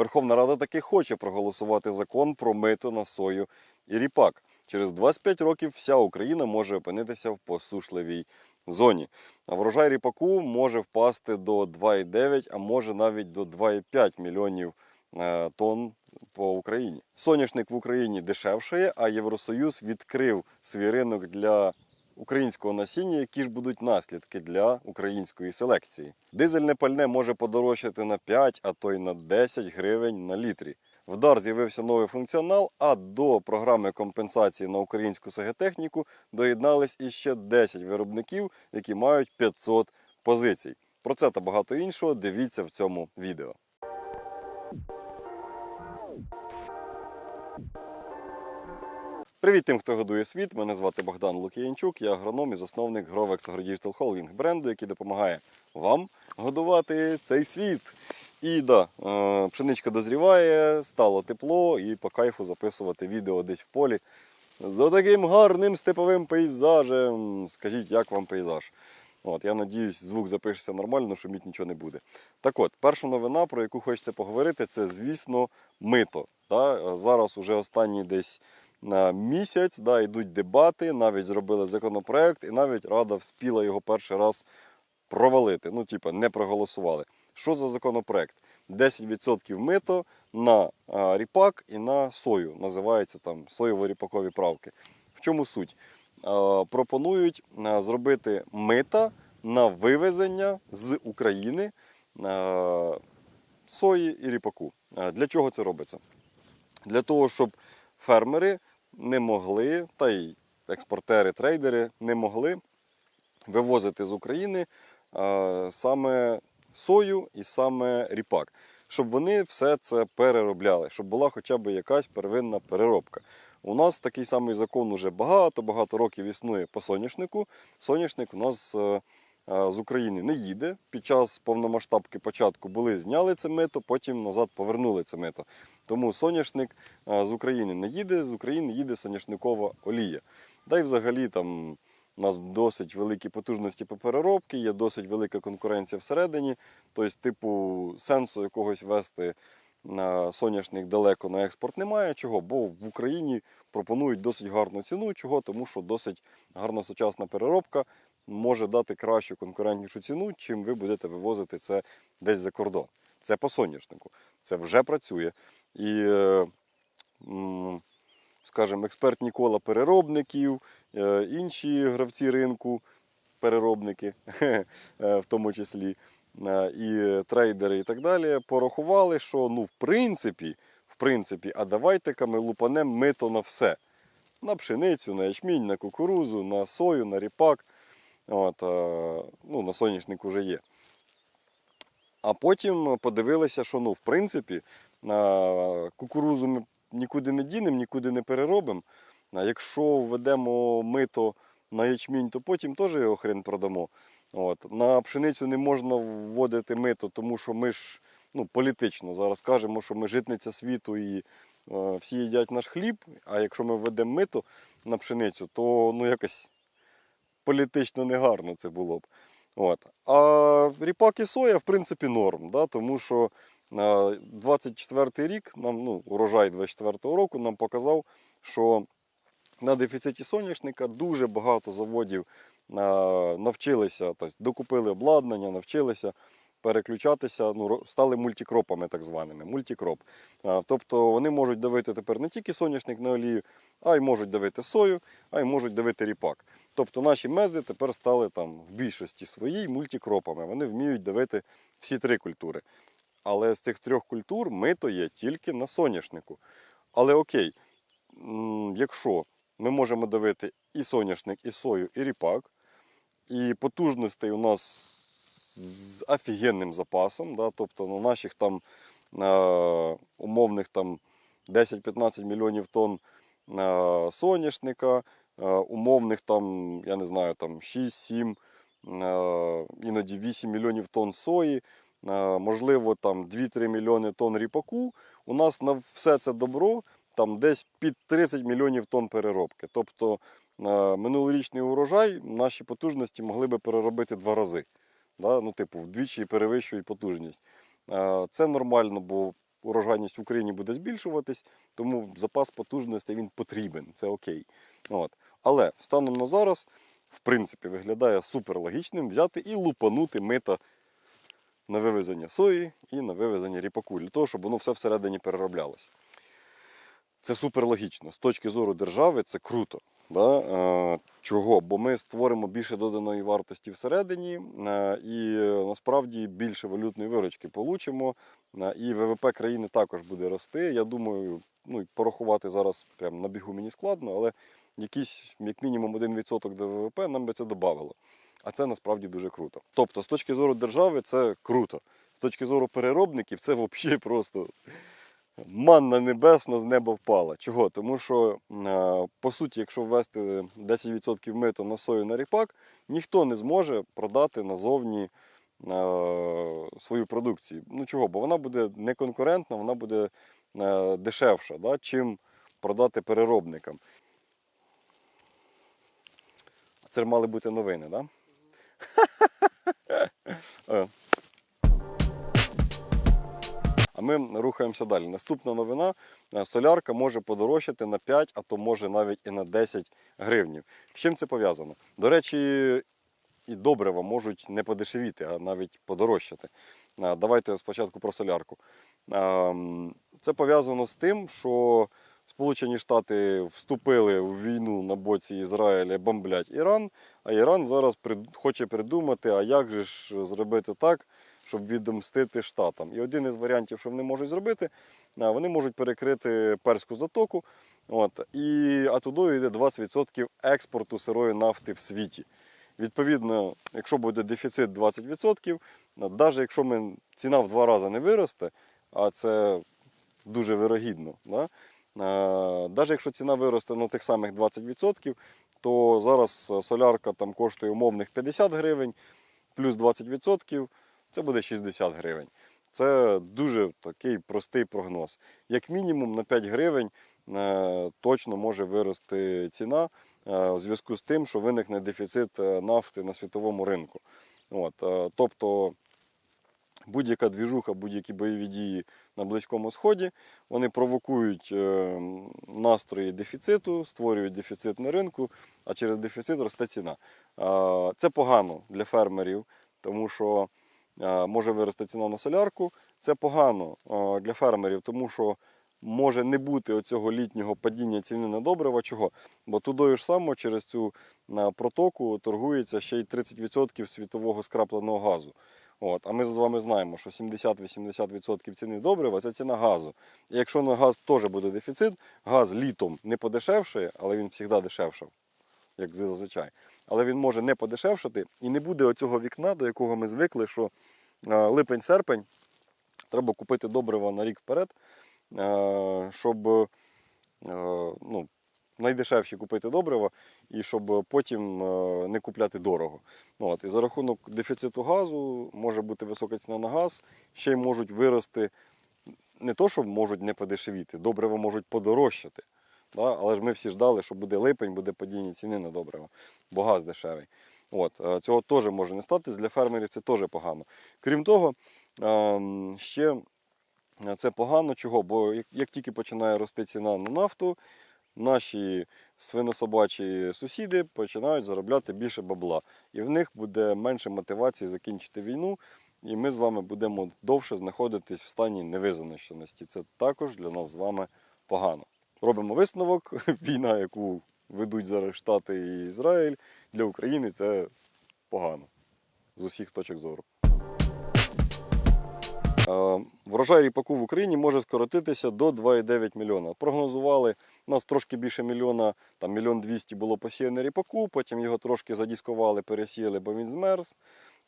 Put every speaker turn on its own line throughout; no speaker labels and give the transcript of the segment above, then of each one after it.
Верховна Рада таки хоче проголосувати закон про мито на сою і ріпак. Через 25 років вся Україна може опинитися в посушливій зоні. А врожай ріпаку може впасти до 2,9, а може навіть до 2,5 мільйонів е, тонн по Україні. Соняшник в Україні дешевшає, а Євросоюз відкрив свій ринок для українського насіння, які ж будуть наслідки для української селекції. Дизельне пальне може подорожчати на 5, а то й на 10 гривень на літрі. В дар з'явився новий функціонал, а до програми компенсації на українську СГ-техніку доєднались іще 10 виробників, які мають 500 позицій. Про це та багато іншого дивіться в цьому відео. Привіт тим, хто годує світ. Мене звати Богдан Лукіянчук, я агроном і засновник Grovex AgroDigital Holding бренду, який допомагає вам годувати цей світ. І да, е, пшеничка дозріває, стало тепло і по кайфу записувати відео десь в полі з таким гарним степовим пейзажем. Скажіть, як вам пейзаж? От, я надіюсь, звук запишеться нормально, шуміть нічого не буде. Так от, перша новина, про яку хочеться поговорити, це, звісно, мито. Да? Зараз уже останній десь на місяць да, йдуть дебати, навіть зробили законопроект, і навіть Рада вспіла його перший раз провалити. Ну, типа, не проголосували. Що за законопроект? 10% мито на ріпак і на сою. Називається там соєво-ріпакові правки. В чому суть? Пропонують зробити мита на вивезення з України сої і ріпаку. Для чого це робиться? Для того, щоб фермери не могли, та й експортери, трейдери не могли вивозити з України саме сою і саме ріпак, щоб вони все це переробляли, щоб була хоча б якась первинна переробка. У нас такий самий закон уже багато-багато років існує по соняшнику. Соняшник у нас е, з України не їде. Під час повномасштабки початку були зняли це мито, потім назад повернули це мито. Тому соняшник е, з України не їде, з України їде соняшникова олія. Да й взагалі там у нас досить великі потужності по переробці, є досить велика конкуренція всередині. Тобто, типу, сенсу якогось вести на соняшник далеко на експорт немає. Чого? Бо в Україні пропонують досить гарну ціну. Чого? Тому що досить гарна сучасна переробка може дати кращу конкурентнішу ціну, чим ви будете вивозити це десь за кордон. Це по соняшнику. Це вже працює. І, е, скажімо, експертні кола переробників, е, інші гравці ринку, переробники, е, в тому числі, і трейдери, і так далі, порахували, що ну, в принципі, в принципі, а давайте-ка ми лупанемо мито на все. На пшеницю, на ячмінь, на кукурузу, на сою, на ріпак. От, е, ну, на соняшник вже є. А потім подивилися, що ну, в принципі, кукурузу ми нікуди не дінемо, нікуди не переробимо. Якщо введемо мито на ячмінь, то потім теж його хрен продамо. От. На пшеницю не можна вводити мито, тому що ми ж ну, політично зараз кажемо, що ми житниця світу і е, всі їдять наш хліб. А якщо ми введемо мито на пшеницю, то ну, якось політично негарно це було б. От. А ріпак і соя, в принципі, норм, да? тому що 24-й рік, нам, ну, урожай 24 року нам показав, що на дефіциті соняшника дуже багато заводів навчилися, тобто докупили обладнання, навчилися переключатися, ну, стали мультикропами так званими. Мультикроп. Тобто вони можуть давити тепер не тільки соняшник на олію, а й можуть давити сою, а й можуть давити ріпак. Тобто наші мези тепер стали там в більшості своїй мультикропами. Вони вміють давити всі три культури. Але з цих трьох культур мито є тільки на соняшнику. Але окей, якщо ми можемо давити і соняшник, і сою, і ріпак, і потужностей у нас з офігенним запасом, да, тобто на наших там е, умовних там 10-15 мільйонів тонн е, соняшника, умовних там, я не знаю, там 6-7, е, іноді 8 мільйонів тонн сої, е, можливо, там 2-3 мільйони тонн ріпаку. У нас на все це добро там десь під 30 мільйонів тонн переробки. Тобто е, минулорічний урожай наші потужності могли би переробити два рази. Да? Ну, типу, вдвічі перевищують потужність. Е, Це нормально, бо урожайність в Україні буде збільшуватись, тому запас потужностей він потрібен, це окей. От. Але станом на зараз, в принципі, виглядає супер логічним взяти і лупанути мита на вивезення сої і на вивезення ріпаку, для того, щоб воно все всередині перероблялося. Це супер логічно. З точки зору держави це круто. Да? Е, Чого? Бо ми створимо більше доданої вартості всередині е, і насправді більше валютної виручки получимо. Е, І ВВП країни також буде рости. Я думаю, ну, порахувати зараз прямо на бігу мені складно, але якийсь, як мінімум, 1% до ВВП нам би це додавало. А це насправді дуже круто. Тобто, з точки зору держави, це круто. З точки зору переробників, це взагалі просто манна небесна з неба впала. Чого? Тому що, е, по суті, якщо ввести 10% мито на сою на ріпак, ніхто не зможе продати назовні е, свою продукцію. Ну чого? Бо вона буде неконкурентна, вона буде е, дешевша, да, чим продати переробникам. Це мали бути новини, так? Да? Е. А ми рухаємося далі. Наступна новина: Е, солярка може подорожчати на 5, а то може навіть і на 10 гривнів. З чим це пов'язано? До речі, і добрива можуть не подешевіти, а навіть подорожчати. Е, Давайте спочатку про солярку. Ем, Це пов'язано з тим, що Сполучені Штати вступили в війну на боці Ізраїля, бомблять Іран, а Іран зараз хоче придумати, а як же ж зробити так, щоб відомстити штатам. І один із варіантів, що вони можуть зробити, вони можуть перекрити перську затоку. От, і, а туди йде 20% експорту сирої нафти в світі. Відповідно, якщо буде дефіцит 20%, навіть якщо ми, ціна в два рази не виросте, а це дуже вирогідно. Да? Навіть якщо ціна виросте на тих самих 20%, то зараз е, солярка там коштує умовних 50 гривень, плюс 20% це буде 60 гривень. Це дуже такий простий прогноз. Як мінімум на 5 гривень е, точно може вирости ціна е, у зв'язку з тим, що виникне дефіцит е, нафти на світовому ринку. От, е, тобто будь-яка двіжуха, будь-які бойові дії на Близькому Сході, вони провокують е, настрої дефіциту, створюють дефіцит на ринку, а через дефіцит росте ціна. Е, Це погано для фермерів, тому що е, може вирости ціна на солярку. Це погано для фермерів, тому що може не бути оцього літнього падіння ціни на добрива. Чого? Бо тудою ж само через цю протоку торгується ще й 30% світового скрапленого газу. От, а ми з вами знаємо, що 70-80% ціни добрива це ціна газу. І якщо на газ теж буде дефіцит, газ літом не подешевшає, але він завжди дешевшав, як зазвичай. Але він може не подешевшати і не буде оцього вікна, до якого ми звикли, що е, липень-серпень треба купити добрива на рік вперед, е, щоб е, ну, найдешевші купити добрива і щоб потім е, не купляти дорого. Ну, От, і за рахунок дефіциту газу може бути висока ціна на газ, ще й можуть вирости не то, що можуть не подешевіти, добрива можуть подорожчати. Да? Але ж ми всі ждали, що буде липень, буде падіння ціни на добрива, бо газ дешевий. От, е, цього теж може не статись, для фермерів це теж погано. Крім того, ем, ще це погано чого? Бо як тільки починає рости ціна на нафту, наші свинособачі сусіди починають заробляти більше бабла. І в них буде менше мотивації закінчити війну, і ми з вами будемо довше знаходитись в стані невизначеності. Це також для нас з вами погано. Робимо висновок. Війна, яку ведуть зараз Штати і Ізраїль, для України це погано з усіх точок зору. Е, Врожай ріпаку в Україні може скоротитися до 2,9 мільйона. Прогнозували, у нас трошки більше мільйона, там мільйон двісті було посіяно ріпаку, потім його трошки задіскували, пересіяли, бо він змерз.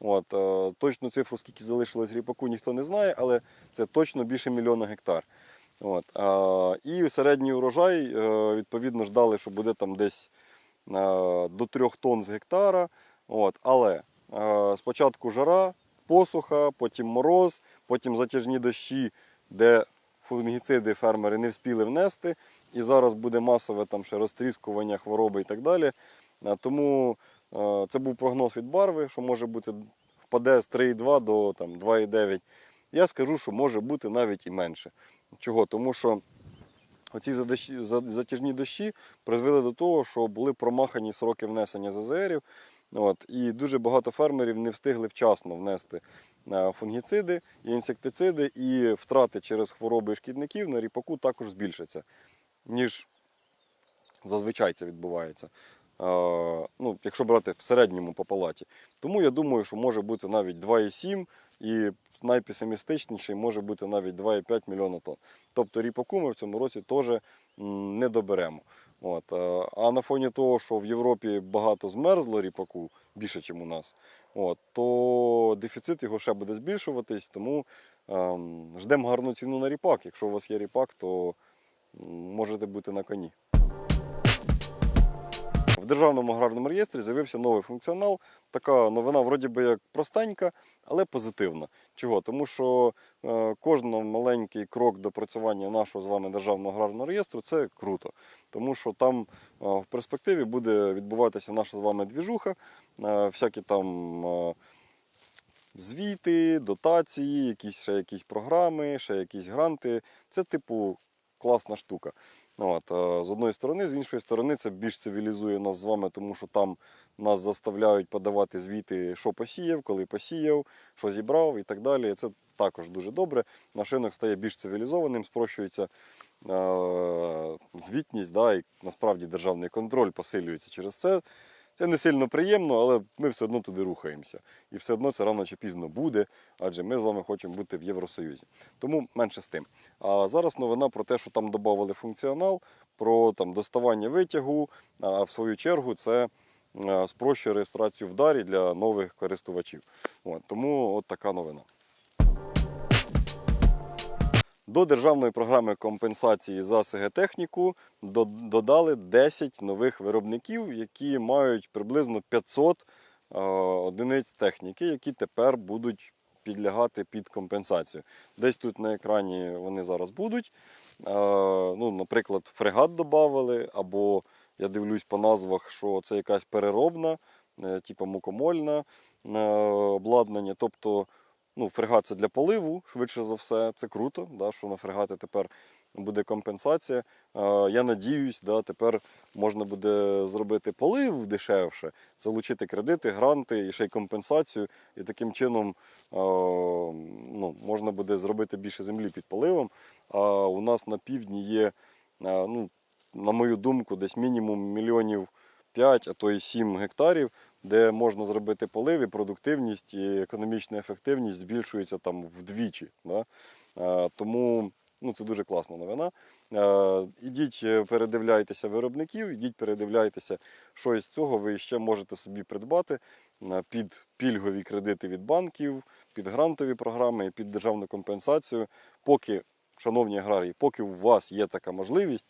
От, е, точну цифру, скільки залишилось ріпаку, ніхто не знає, але це точно більше мільйона гектар. От, і середній урожай, е, відповідно, ждали, що буде там десь е, до 3 тонн з гектара. От, але спочатку жара, посуха, потім мороз, потім затяжні дощі, де фунгіциди фермери не вспіли внести, і зараз буде масове там ще розтріскування, хвороби і так далі. Тому це був прогноз від барви, що може бути впаде з 3,2 до там, 2,9 Я скажу, що може бути навіть і менше. Чого? Тому що оці затяжні дощі призвели до того, що були промахані сроки внесення ЗЗРів. От, і дуже багато фермерів не встигли вчасно внести е, фунгіциди і інсектициди, і втрати через хвороби і шкідників на ріпаку також збільшаться, ніж зазвичай це відбувається. Ну, якщо брати в середньому по палаті. Тому я думаю, що може бути навіть 2,7 і найпесимістичніший може бути навіть 2,5 мільйона тонн. Тобто ріпаку ми в цьому році теж не доберемо. От. А на фоні того, що в Європі багато змерзло ріпаку, більше, ніж у нас, от, то дефіцит його ще буде збільшуватись, тому ем, ждемо гарну ціну на ріпак. Якщо у вас є ріпак, то можете бути на коні. В державному аграрному реєстрі з'явився новий функціонал. Така новина, вроді би як простенька, але позитивна. Чого? Тому що е, кожен маленький крок до працювання нашого з вами державного аграрного реєстру це круто. Тому що там е, в перспективі буде відбуватися наша з вами двіжуха, е, всякі там. Звіти, дотації, якісь ще якісь програми, ще якісь гранти. Це, типу, класна штука. От, е, з одної сторони, з іншої сторони, це більш цивілізує нас з вами, тому що там нас заставляють подавати звіти, що посіяв, коли посіяв, що зібрав і так далі. Це також дуже добре. Наш ринок стає більш цивілізованим, спрощується е- звітність, да, і насправді державний контроль посилюється через це. Це не сильно приємно, але ми все одно туди рухаємося. І все одно це рано чи пізно буде, адже ми з вами хочемо бути в Євросоюзі. Тому менше з тим. А зараз новина про те, що там додали функціонал, про там, доставання витягу, а в свою чергу це спрощує реєстрацію в дарі для нових користувачів. От, тому от така новина. До державної програми компенсації за СГ-техніку додали 10 нових виробників, які мають приблизно 500 е, одиниць техніки, які тепер будуть підлягати під компенсацію. Десь тут на екрані вони зараз будуть. Е, ну, наприклад, фрегат додали, або я дивлюсь по назвах, що це якась переробна, е, типу мукомольна обладнання. Тобто ну, фрегат це для поливу, швидше за все, це круто, да, що на фрегати тепер буде компенсація. Я надіюсь, да, тепер можна буде зробити полив дешевше, залучити кредити, гранти і ще й компенсацію. І таким чином ну, можна буде зробити більше землі під поливом. А у нас на півдні є, ну, на мою думку, десь мінімум мільйонів 5, а то й 7 гектарів, де можна зробити полив, і продуктивність і економічна ефективність збільшується там вдвічі. Да? Е, Тому ну, це дуже класна новина. Е, Ідіть, е, передивляйтеся виробників, ідіть, передивляйтеся, що із цього ви ще можете собі придбати під пільгові кредити від банків, під грантові програми, під державну компенсацію. Поки, шановні аграрії, поки у вас є така можливість,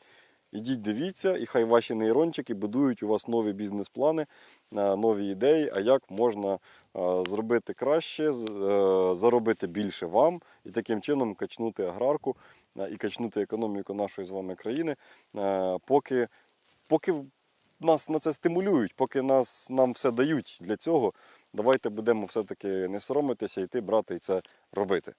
ідіть дивіться, і хай ваші нейрончики будують у вас нові бізнес-плани, е, нові ідеї, а як можна е, зробити краще, е, заробити більше вам і таким чином качнути аграрку і качнути економіку нашої з вами країни, поки, поки нас на це стимулюють, поки нас, нам все дають для цього. Давайте будемо все-таки не соромитися, йти, брати і це робити.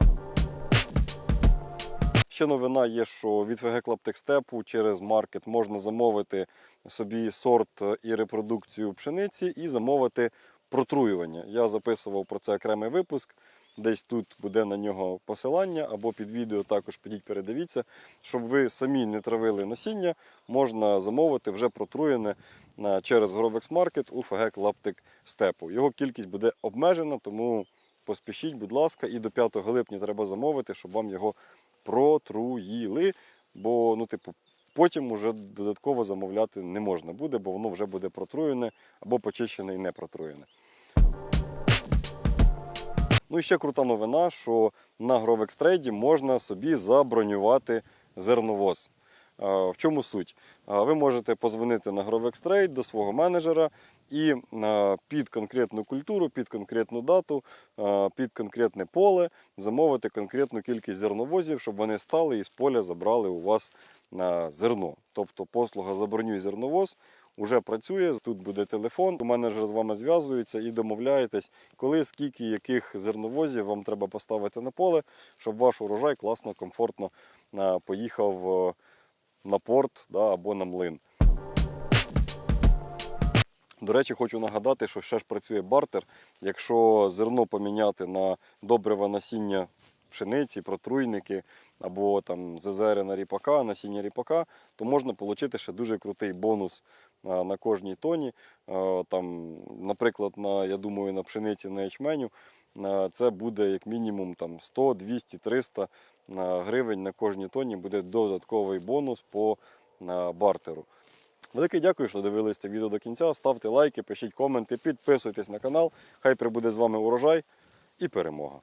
Ще новина є, що від ФГ Клаптекстепу через маркет можна замовити собі сорт і репродукцію пшениці і замовити протруювання. Я записував про це окремий випуск. Десь тут буде на нього посилання, або під відео також підіть передивіться. Щоб ви самі не травили насіння, можна замовити вже протруєне через Grovex Market у ФГ Клаптик Степу. Його кількість буде обмежена, тому поспішіть, будь ласка, і до 5 липня треба замовити, щоб вам його протруїли. Бо, ну, типу, потім уже додатково замовляти не можна буде, бо воно вже буде протруєне або почищене і не протруєне. Ну і ще крута новина, що на гровекстрейді можна собі забронювати зерновоз. В чому суть? Ви можете позвонити на Grovex Trade до свого менеджера і під конкретну культуру, під конкретну дату, під конкретне поле замовити конкретну кількість зерновозів, щоб вони стали і з поля забрали у вас на зерно. Тобто послуга забронюй зерновоз вже працює. Тут буде телефон. У мене з вами зв'язуються і домовляєтесь, коли, скільки, яких зерновозів вам треба поставити на поле, щоб ваш урожай класно, комфортно поїхав на порт да, або на млин. До речі, хочу нагадати, що ще ж працює бартер. Якщо зерно поміняти на добриве насіння пшениці, протруйники або там зезерина ріпака, насіння ріпака, то можна отримати ще дуже крутий бонус на кожній тоні. Там, наприклад, на, я думаю, на пшениці на ячменю це буде як мінімум там, 100, 200, 300 гривень на кожній тоні буде додатковий бонус по бартеру. Велике дякую, що дивились це відео до кінця. Ставте лайки, пишіть коменти, підписуйтесь на канал. Хай прибуде з вами урожай і перемога.